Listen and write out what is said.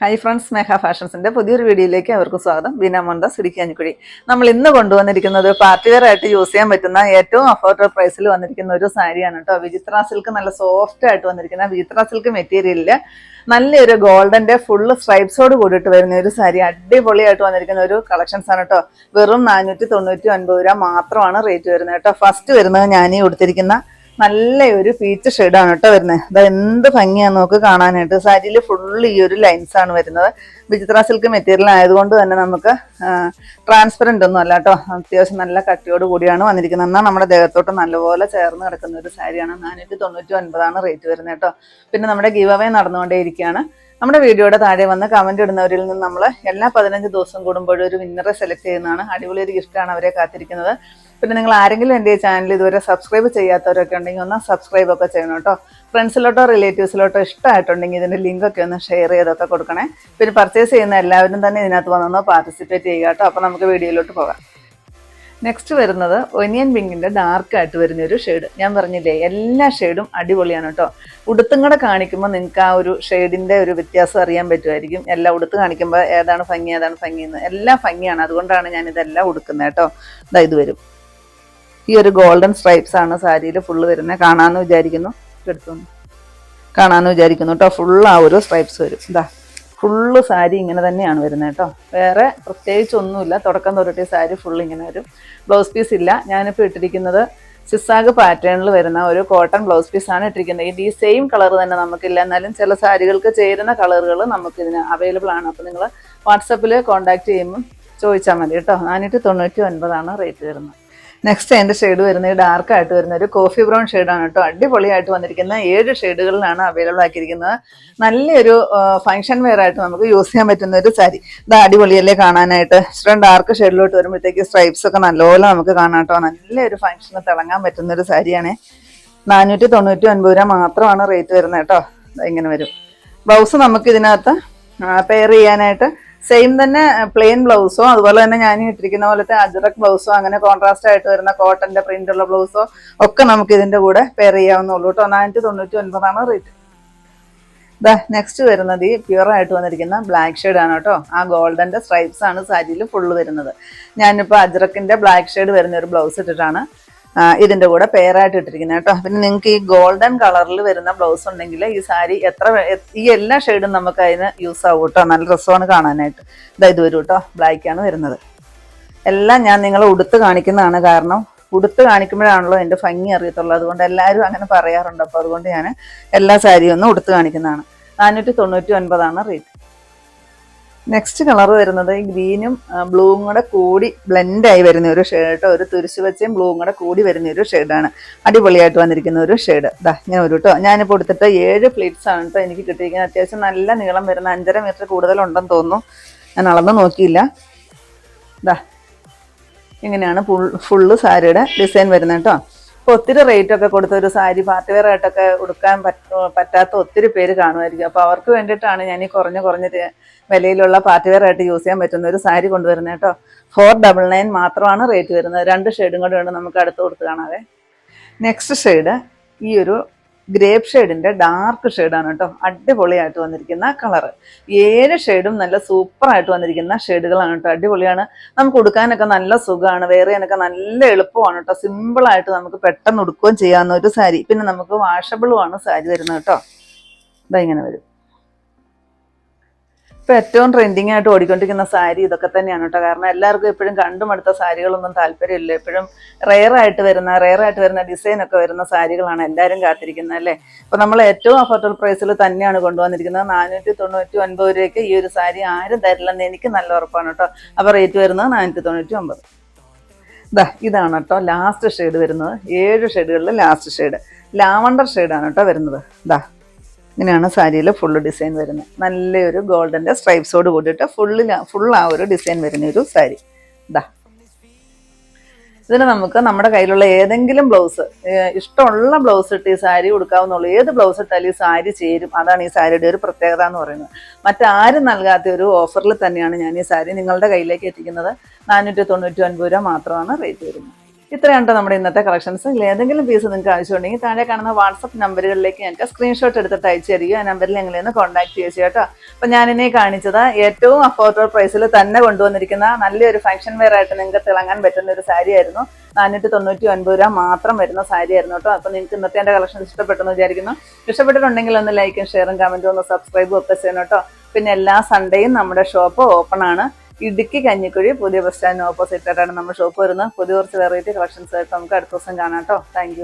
Hi friends സ്നേഹ ഫാഷൻസിന്റെ പുതിയൊരു വീഡിയോയിലേക്ക് അവർക്ക് സ്വാഗതം. ബീന മോഹൻദാസ് ഇടുക്കിയാഞ്ഞിക്കുഴി നമ്മൾ ഇന്ന് കൊണ്ടുവന്നിരിക്കുന്നത് പാർട്ടി വെയർ ആയിട്ട് യൂസ് ചെയ്യാൻ പറ്റുന്ന ഏറ്റവും അഫോർഡബിൾ പ്രൈസിൽ വന്നിരിക്കുന്ന ഒരു സാരിയാണ് കേട്ടോ. വിചിത്ര സിൽക്ക് നല്ല സോഫ്റ്റ് ആയിട്ട് വന്നിരിക്കുന്ന വിചിത്ര സിൽക്ക് മെറ്റീരിയലിൽ നല്ലൊരു ഗോൾഡന്റെ ഫുള്ള് സ്ട്രൈപ്സോട് കൂടിയിട്ട് വരുന്ന ഒരു സാരി അടിപൊളിയായിട്ട് വന്നിരിക്കുന്ന ഒരു കളക്ഷൻസ് ആണ് കേട്ടോ. വെറും നാനൂറ്റി തൊണ്ണൂറ്റി ഒൻപത് രൂപ മാത്രമാണ് റേറ്റ് വരുന്നത് കേട്ടോ. ഫസ്റ്റ് വരുന്നത് ഈ കൊടുത്തിരിക്കുന്ന നല്ല ഒരു പീച്ച് ഷെയ്ഡാണ് കേട്ടോ വരുന്നത് അത് എന്ത് ഭംഗിയാണ് നോക്ക് കാണാനായിട്ട്. സാരിയിൽ ഫുൾ ഈ ഒരു ലൈൻസ് ആണ് വരുന്നത്. വിചിത്ര സിൽക്ക് മെറ്റീരിയൽ ആയതുകൊണ്ട് തന്നെ നമുക്ക് ട്രാൻസ്പെറന്റ് ഒന്നും അല്ല കേട്ടോ. അത്യാവശ്യം നല്ല കട്ടിയോട് കൂടിയാണ് വന്നിരിക്കുന്നത്. എന്നാൽ നമ്മുടെ ദേഹത്തോട്ട് നല്ലപോലെ ചേർന്ന് കിടക്കുന്ന ഒരു സാരിയാണ്. നാനൂറ്റി തൊണ്ണൂറ്റി ഒൻപതാണ് റേറ്റ് വരുന്നത് കേട്ടോ. പിന്നെ നമ്മുടെ ഗീവ് അവേ നടന്നുകൊണ്ടേയിരിക്കുകയാണ്. നമ്മുടെ വീഡിയോയുടെ താഴെ വന്ന് കമന്റ് ഇടുന്നവരിൽ നിന്ന് നമ്മൾ എല്ലാ പതിനഞ്ച് ദിവസം കൂടുമ്പോഴും ഒരു വിന്നറെ സെലക്ട് ചെയ്യുന്നതാണ്. അടിപൊളി ഒരു ഗിഫ്റ്റാണ് അവരെ കാത്തിരിക്കുന്നത്. പിന്നെ നിങ്ങൾ ആരെങ്കിലും എന്റെ ചാനൽ ഇതുവരെ സബ്സ്ക്രൈബ് ചെയ്യാത്തവരൊക്കെ ഉണ്ടെങ്കിൽ ഒന്ന് സബ്സ്ക്രൈബ് ഒക്കെ ചെയ്യണം കേട്ടോ. ഫ്രണ്ട്സിലോട്ടോ റിലേറ്റീവ്സിലോട്ടോ ഇഷ്ടമായിട്ടുണ്ടെങ്കിൽ ഇതിന്റെ ലിങ്കൊക്കെ ഒന്ന് ഷെയർ ചെയ്തൊക്കെ കൊടുക്കണേ. പിന്നെ പർച്ചേസ് ചെയ്യുന്ന എല്ലാവരും തന്നെ ഇതിനകത്ത് വന്നൊന്ന് പാർട്ടിസിപ്പേറ്റ് ചെയ്യുക കേട്ടോ. അപ്പോൾ നമുക്ക് വീഡിയോയിലോട്ട് പോകാം. നെക്സ്റ്റ് വരുന്നത് ഒനിയൻ പിങ്കിന്റെ ഡാർക്ക് ആയിട്ട് വരുന്ന ഒരു ഷെയ്ഡ് ഞാൻ പറഞ്ഞില്ലേ എല്ലാ ഷെയ്ഡും അടിപൊളിയാണ് കേട്ടോ ഉടുത്തും കൂടെ കാണിക്കുമ്പോൾ നിങ്ങൾക്ക് ആ ഒരു ഷെയ്ഡിന്റെ ഒരു വ്യത്യാസം അറിയാൻ പറ്റുമായിരിക്കും. എല്ലാം ഉടുത്ത് കാണിക്കുമ്പോൾ ഏതാണ് ഭംഗി ഏതാണ് ഭംഗി എന്ന്. എല്ലാം ഭംഗിയാണ്. അതുകൊണ്ടാണ് ഞാൻ ഇതെല്ലാം ഉടുക്കുന്നത് കേട്ടോ ഇതാ ഇത് വരും. ഈ ഒരു ഗോൾഡൻ സ്ട്രൈപ്സ് ആണ് സാരിയിൽ ഫുള്ള് വരുന്നത് കാണാമെന്ന് വിചാരിക്കുന്നു. എടുത്തു കാണാമെന്ന് വിചാരിക്കുന്നു കേട്ടോ ഫുള്ള് ആ ഒരു സ്ട്രൈപ്സ് വരും. ഇതാ ഫുള്ള് സാരി ഇങ്ങനെ തന്നെയാണ് വരുന്നത് കേട്ടോ. വേറെ പ്രത്യേകിച്ച് ഒന്നുമില്ല. തുടക്കം തൊട്ടിട്ട് സാരി ഫുൾ ഇങ്ങനെ വരും. ബ്ലൗസ് പീസ് ഇല്ല. ഞാനിപ്പോൾ ഇട്ടിരിക്കുന്നത് സിസാഗ് പാറ്റേണിൽ വരുന്ന ഒരു കോട്ടൺ ബ്ലൗസ് പീസ് ആണ് ഇട്ടിരിക്കുന്നത്. ഈ സെയിം കളർ തന്നെ നമുക്കില്ല. എന്നാലും ചില സാരികൾക്ക് ചേരുന്ന കളറുകൾ നമുക്കിതിന് അവൈലബിൾ ആണ്. അപ്പോൾ നിങ്ങൾ വാട്സപ്പിൽ കോൺടാക്ട് ചെയ്യുമ്പോൾ ചോദിച്ചാൽ മതി കേട്ടോ. നാനൂറ്റി തൊണ്ണൂറ്റി ഒൻപതാണ് റേറ്റ് വരുന്നത്. നെക്സ്റ്റ് അതിന്റെ ഷെയ്ഡ് വരുന്നത് ഡാർക്കായിട്ട് വരുന്ന ഒരു കോഫി ബ്രൗൺ ഷെയ്ഡാണ് കേട്ടോ. അടിപൊളിയായിട്ട് വന്നിരിക്കുന്ന ഏഴ് ഷെയ്ഡുകളിലാണ് അവൈലബിൾ ആക്കിയിരിക്കുന്നത്. നല്ലൊരു ഫംഗ്ഷൻ വെയർ ആയിട്ട് നമുക്ക് യൂസ് ചെയ്യാൻ പറ്റുന്ന ഒരു സാരി ഇത് അടിപൊളിയല്ലേ കാണാനായിട്ട്? ഇഷ്ടം ഡാർക്ക് ഷെയ്ഡിലോട്ട് വരുമ്പോഴത്തേക്ക് സ്ട്രൈപ്സ് ഒക്കെ നല്ലപോലെ നമുക്ക് കാണാം കേട്ടോ. നല്ലൊരു ഫംഗ്ഷന് തിളങ്ങാൻ പറ്റുന്ന ഒരു സാരിയാണേ നാനൂറ്റി തൊണ്ണൂറ്റി ഒൻപത് രൂപ മാത്രമാണ് റേറ്റ് വരുന്നത് കേട്ടോ. ഇങ്ങനെ വരും. ബ്ലൗസ് നമുക്ക് ഇതിനകത്ത് പെയർ ചെയ്യാനായിട്ട് സെയിം തന്നെ പ്ലെയിൻ ബ്ലൗസോ അതുപോലെ തന്നെ ഞാൻ ഇട്ടിരിക്കുന്ന പോലത്തെ അജറക് ബ്ലൗസോ അങ്ങനെ കോൺട്രാസ്റ്റ് ആയിട്ട് വരുന്ന കോട്ടന്റെ പ്രിന്റ് ഉള്ള ബ്ലൗസോ ഒക്കെ നമുക്ക് ഇതിന്റെ കൂടെ പെയർ ചെയ്യാവുന്നുള്ളൂ കേട്ടോ നാനൂറ്റി തൊണ്ണൂറ്റി ഒൻപതാണ് റേറ്റ് ദാ നെക്സ്റ്റ് വരുന്നത് ഈ പ്യുവർ ആയിട്ട് വന്നിരിക്കുന്ന ബ്ലാക്ക് ആണ് കേട്ടോ. ആ ഗോൾഡന്റെ സ്ട്രൈപ്സ് ആണ് സാരിയിൽ ഫുള്ള് വരുന്നത്. ഞാനിപ്പോൾ അജറക്കിന്റെ ബ്ലാക്ക് ഷെയ്ഡ് വരുന്ന ഒരു ബ്ലൗസ് ഇട്ടിട്ടാണ് ഇതിന്റെ കൂടെ പെയറായിട്ട് ഇട്ടിരിക്കുന്നത് കേട്ടോ. പിന്നെ നിങ്ങൾക്ക് ഈ ഗോൾഡൻ കളറിൽ വരുന്ന ബ്ലൗസ് ഉണ്ടെങ്കിൽ ഈ സാരി എത്ര ഈ എല്ലാ ഷെയ്ഡും നമുക്ക് അതിന് യൂസ് ആവും കേട്ടോ. നല്ല രസമാണ് കാണാനായിട്ട്. ഇതാ ഇത് വരും കേട്ടോ. ബ്ലാക്ക് ആണ് വരുന്നത്. എല്ലാം ഞാൻ നിങ്ങളെ ഉടുത്ത് കാണിക്കുന്നതാണ് കാരണം ഉടുത്ത് കാണിക്കുമ്പോഴാണല്ലോ എന്റെ ഭംഗി അറിയത്തുള്ളൂ. അതുകൊണ്ട് എല്ലാവരും അങ്ങനെ പറയാറുണ്ട്. അപ്പോൾ അതുകൊണ്ട് ഞാൻ എല്ലാ സാരിയും ഒന്ന് ഉടുത്ത് കാണിക്കുന്നതാണ്. നാനൂറ്റി തൊണ്ണൂറ്റി ഒൻപതാണ് റേറ്റ് നെക്സ്റ്റ് കളർ വരുന്നത് ഗ്രീനും ബ്ലൂവും കൂടെ കൂടി ബ്ലെൻഡായി വരുന്ന ഒരു ഷെയ്ഡ് ഒരു തുരിശു വെച്ചയും ബ്ലൂവും കൂടെ കൂടി വരുന്ന ഒരു ഷെയ്ഡാണ് അടിപൊളിയായിട്ട് വന്നിരിക്കുന്ന ഒരു ഷെയ്ഡ് ദാ ഇങ്ങനെ ഒരു കേട്ടോ ഞാനിപ്പോൾ എടുത്തിട്ട് ഏഴ് പ്ലേറ്റ്സ് ആണ് കേട്ടോ എനിക്ക് കിട്ടിയിരിക്കുന്നത്. അത്യാവശ്യം നല്ല നീളം വരുന്ന അഞ്ചര മീറ്റർ കൂടുതലുണ്ടെന്ന് തോന്നുന്നു. ഞാൻ അളന്ന് നോക്കിയില്ല. ദാ ഇങ്ങനെയാണ് ഫുൾ ഫുള്ള് സാരിയുടെ ഡിസൈൻ വരുന്നത് കേട്ടോ അപ്പോൾ ഒത്തിരി റേറ്റ് ഒക്കെ കൊടുത്ത ഒരു സാരി പാർട്ടി വെയർ ആയിട്ടൊക്കെ ഉടുക്കാൻ പറ്റാത്ത ഒത്തിരി പേര് കാണുമായിരിക്കും. അപ്പോൾ അവർക്ക് വേണ്ടിയിട്ടാണ് ഞാൻ ഈ കുറഞ്ഞ കുറഞ്ഞ വിലയിലുള്ള പാർട്ടി വെയർ ആയിട്ട് യൂസ് ചെയ്യാൻ പറ്റുന്ന ഒരു സാരി കൊണ്ടുവരുന്നത് കേട്ടോ. ഫോർ ഡബിൾ നയൻ മാത്രമാണ് റേറ്റ് വരുന്നത്. രണ്ട് ഷെയ്ഡും കൂടെ ഉണ്ട് നമുക്ക് അടുത്ത് കൊടുത്ത് കാണാവേ. നെക്സ്റ്റ് ഷെയ്ഡ് ഈ ഒരു ഗ്രേപ്പ് ഷെയ്ഡിന്റെ ഡാർക്ക് ഷെയ്ഡാണ് കേട്ടോ. അടിപൊളിയായിട്ട് വന്നിരിക്കുന്ന കളറ് ഏഴ് ഷെയ്ഡും നല്ല സൂപ്പറായിട്ട് വന്നിരിക്കുന്ന ഷെയ്ഡുകളാണ് കേട്ടോ. അടിപൊളിയാണ്. നമുക്ക് ഉടുക്കാനൊക്കെ നല്ല സുഖമാണ്. വേറെ ചെയ്യാനൊക്കെ നല്ല എളുപ്പമാണ് കേട്ടോ. സിമ്പിളായിട്ട് നമുക്ക് പെട്ടെന്ന് ഉടുക്കുകയും ചെയ്യാവുന്ന ഒരു സാരി. പിന്നെ നമുക്ക് വാഷബിളുമാണ് സാരി വരുന്നത് കേട്ടോ. ഇതാ ഇങ്ങനെ വരും. ഇപ്പൊ ഏറ്റവും ട്രെൻഡിങ് ആയിട്ട് ഓടിക്കൊണ്ടിരിക്കുന്ന സാരി ഇതൊക്കെ തന്നെയാണ് കേട്ടോ. കാരണം എല്ലാവർക്കും എപ്പോഴും കണ്ടുമടുത്ത സാരികളൊന്നും താല്പര്യമില്ല. എപ്പോഴും റെയർ ആയിട്ട് വരുന്ന റെയർ ആയിട്ട് വരുന്ന ഡിസൈൻ ഒക്കെ വരുന്ന സാരികളാണ് എല്ലാവരും കാത്തിരിക്കുന്നത് അല്ലേ? അപ്പൊ നമ്മൾ ഏറ്റവും അഫോർഡബിൾ പ്രൈസിൽ തന്നെയാണ് കൊണ്ടുവന്നിരിക്കുന്നത്. നാനൂറ്റി തൊണ്ണൂറ്റി ഒൻപത് രൂപയ്ക്ക് ഈ ഒരു സാരി ആരും തരില്ലെന്ന് എനിക്ക് നല്ല ഉറപ്പാണ് കേട്ടോ. അപ്പൊ റേറ്റ് വരുന്നത് നാനൂറ്റി തൊണ്ണൂറ്റി ഒമ്പത് ഇതാ ഇതാണ് കേട്ടോ ലാസ്റ്റ് ഷെയ്ഡ് വരുന്നത്. ഏഴ് ഷെയ്ഡുകളിൽ ലാസ്റ്റ് ഷെയ്ഡ് ലാവണ്ടർ ഷെയ്ഡാണ് കേട്ടോ വരുന്നത്. ഇതാ ഇങ്ങനെയാണ് സാരിയിൽ ഫുള്ള് ഡിസൈൻ വരുന്നത് നല്ലൊരു ഗോൾഡന്റെ സ്ട്രൈപ്സോട് കൂടിയിട്ട് ഫുള്ള് ഫുൾ ആ ഒരു ഡിസൈൻ വരുന്ന ഒരു സാരി. ഇതാ ഇതിന് നമുക്ക് നമ്മുടെ കയ്യിലുള്ള ഏതെങ്കിലും ബ്ലൗസ് ഇഷ്ടമുള്ള ബ്ലൗസ് ഇട്ട് ഈ സാരി കൊടുക്കാവുന്നുള്ളൂ ഏത് ബ്ലൗസ് ഇട്ടാലും ഈ സാരി ചേരും. അതാണ് ഈ സാരിയുടെ ഒരു പ്രത്യേകത എന്ന് പറയുന്നത്. മറ്റാരും നൽകാത്ത ഒരു ഓഫറിൽ തന്നെയാണ് ഞാൻ ഈ സാരി നിങ്ങളുടെ കയ്യിലേക്ക് എത്തിക്കുന്നത്. നാനൂറ്റി തൊണ്ണൂറ്റി ഒൻപത് രൂപ മാത്രമാണ് റേറ്റ് വരുന്നത്. ഇത്രയാണ് നമ്മുടെ ഇന്നത്തെ കളക്ഷൻസ് അല്ലെ ഏതെങ്കിലും പീസ് നിങ്ങൾക്ക് ആവശ്യമുണ്ടെങ്കിൽ താഴെ കാണുന്ന വാട്സപ്പ് നമ്പറുകളിലേക്ക് ഞങ്ങൾക്ക് സ്ക്രീൻഷോട്ട് എടുത്തിട്ട് അയച്ചു തരിക ആ നമ്പറിൽ ഞങ്ങളെ ഒന്ന് കോൺടാക്ട് ചെയ്യുക കേട്ടോ. അപ്പം ഞാനിനെ കാണിച്ചത് ഏറ്റവും അഫോർഡബിൾ പ്രൈസിൽ തന്നെ കൊണ്ടുവന്നിരിക്കുന്ന നല്ലൊരു ഫംഗ്ഷൻ വെയർ ആയിട്ട് നിങ്ങൾക്ക് തിളങ്ങാൻ പറ്റുന്ന ഒരു സാരി ആയിരുന്നു. നാനൂറ്റി തൊണ്ണൂറ്റി ഒൻപത് രൂപ മാത്രം വരുന്ന സാരി ആയിരുന്നു കേട്ടോ. അപ്പം നിങ്ങൾക്ക് ഇന്നത്തെ എന്റെ കളക്ഷൻ ഇഷ്ടപ്പെട്ടെന്ന് വിചാരിക്കുന്നു. ഇഷ്ടപ്പെട്ടിട്ടുണ്ടെങ്കിൽ ഒന്ന് ലൈക്കും ഷെയറും കമന്റും ഒന്ന് സബ്സ്ക്രൈബും ഒക്കെ ചെയ്യണം കേട്ടോ. പിന്നെ എല്ലാ സൺഡേയും നമ്മുടെ ഷോപ്പ് ഓപ്പൺ ആണ്. ഇടുക്കി കഞ്ഞിക്കുഴി പുതിയ ബസ് സ്റ്റാൻഡിന് ഓപ്പോസിറ്റ് ആയിട്ടാണ് നമ്മുടെ ഷോപ്പ് വരുന്നത്. പുതിയ കുറച്ച് വെറൈറ്റി കളക്ഷൻസ് ആയിട്ട് നമുക്ക് അടുത്ത ദിവസം കാണാം കേട്ടോ. താങ്ക്